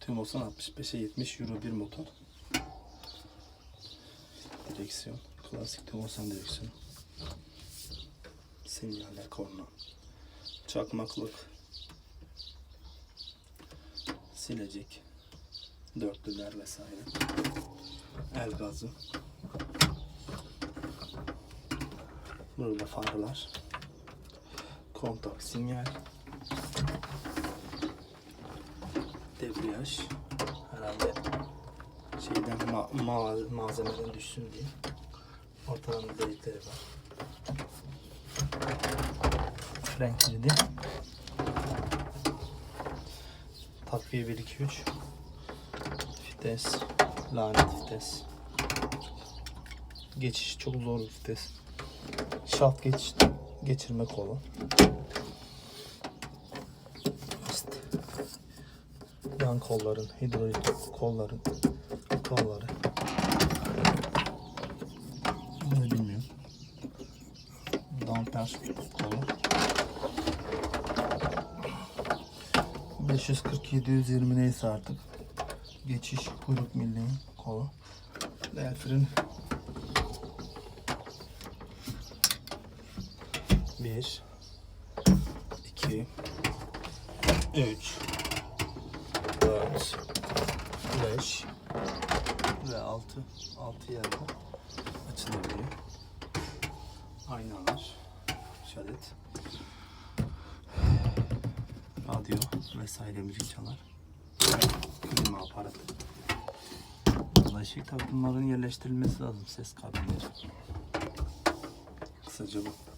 Tümosan 65'e 70 Euro 1 motor. Direksiyon. Klasik Tümosan direksiyonu. Sinyaller korna. Çakmaklık. Silecek. Dörtlüler vesaire. El gazı. Burada farlar. Kontak sinyal. Debriyaj. Herhalde şeyden ma- ma- malzemeden düşsün diye. Ortadan delikleri var. Fren kilidi. Takviye 1 2 3. Vites. Lanet vites. Geçiş çok zor vites. Şaft geçiş geçirme kolu. yan kolların, hidrolik kolların, kolları. Bunu bilmiyorum. Damper kolu. 547 120 neyse artık. Geçiş kuyruk milliğin kolu. Delfrin 1 2 3 5 ve 6 6 yerde açılabiliyor. Aynalar, şadet, radyo vesaire müzik çalar. Klima aparatı. Dolayısıyla bunların yerleştirilmesi lazım ses kabinleri. Kısaca bu.